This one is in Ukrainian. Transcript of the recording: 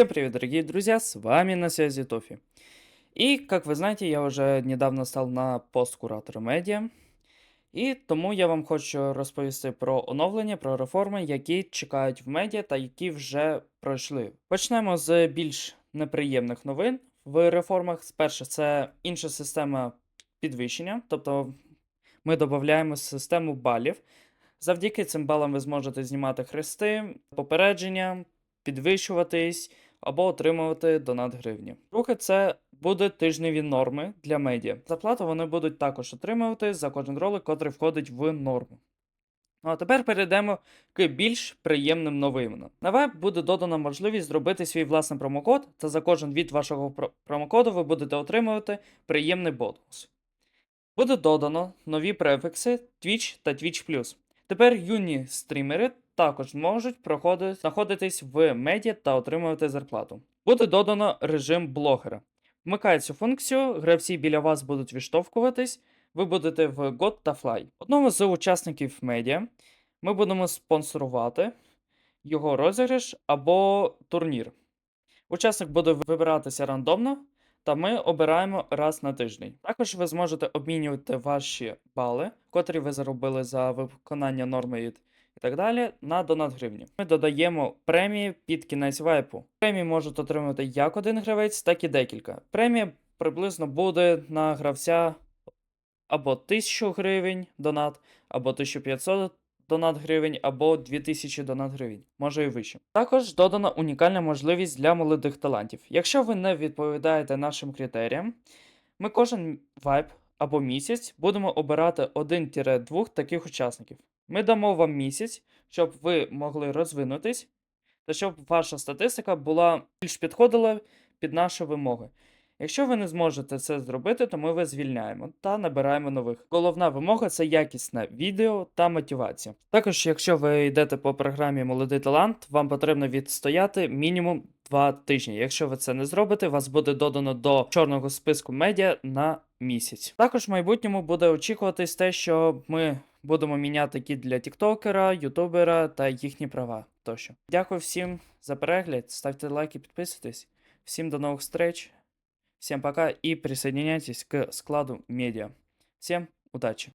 Всем привет, дорогие друзья, с вами на связи Тофи. И, как вы знаете, я уже недавно стал на пост куратора медіа. І тому я вам хочу розповісти про оновлення, про реформи, які чекають в медіа та які вже пройшли. Почнемо з більш неприємних новин в реформах. Спершу це інша система підвищення, тобто ми додаємо систему балів. Завдяки цим балам ви зможете знімати хрести, попередження, підвищуватись або отримувати донат гривні. Друге, це буде тижневі норми для медіа. Заплату вони будуть також отримувати за кожен ролик, котрий входить в норму. Ну а тепер перейдемо к більш приємним новинам. На веб буде додана можливість зробити свій власний промокод, та за кожен від вашого промокоду ви будете отримувати приємний бонус. Буде додано нові префікси Twitch та Twitch+. Тепер юні стрімери також можуть проходити, знаходитись в медіа та отримувати зарплату. Буде додано режим блогера. Вмикає цю функцію, гравці біля вас будуть відштовхуватись, ви будете в God та Fly. Одному з учасників медіа ми будемо спонсорувати його розіграш або турнір. Учасник буде вибиратися рандомно, та ми обираємо раз на тиждень. Також ви зможете обмінювати ваші бали, котрі ви заробили за виконання норми і і так далі, на донат гривні. Ми додаємо премії під кінець вайпу. Премії можуть отримати як один гравець, так і декілька. Премія приблизно буде на гравця або 1000 гривень донат, або 1500 донат гривень, або 2000 донат гривень, може і вище. Також додана унікальна можливість для молодих талантів. Якщо ви не відповідаєте нашим критеріям, ми кожен вайп або місяць будемо обирати 1-2 таких учасників. Ми дамо вам місяць, щоб ви могли розвинутись, та щоб ваша статистика була більш підходила під наші вимоги. Якщо ви не зможете це зробити, то ми вас звільняємо та набираємо нових. Головна вимога це якісне відео та мотивація. Також, якщо ви йдете по програмі Молодий талант, вам потрібно відстояти мінімум 2 тижні. Якщо ви це не зробите, вас буде додано до чорного списку медіа на місяць. Також в майбутньому буде очікуватись те, що ми будемо міняти кіт для тіктокера, ютубера та їхні права тощо. Дякую всім за перегляд, ставте лайки, підписуйтесь. Всім до нових встреч. Всем пока и присоединяйтесь к складу медиа. Всем удачи!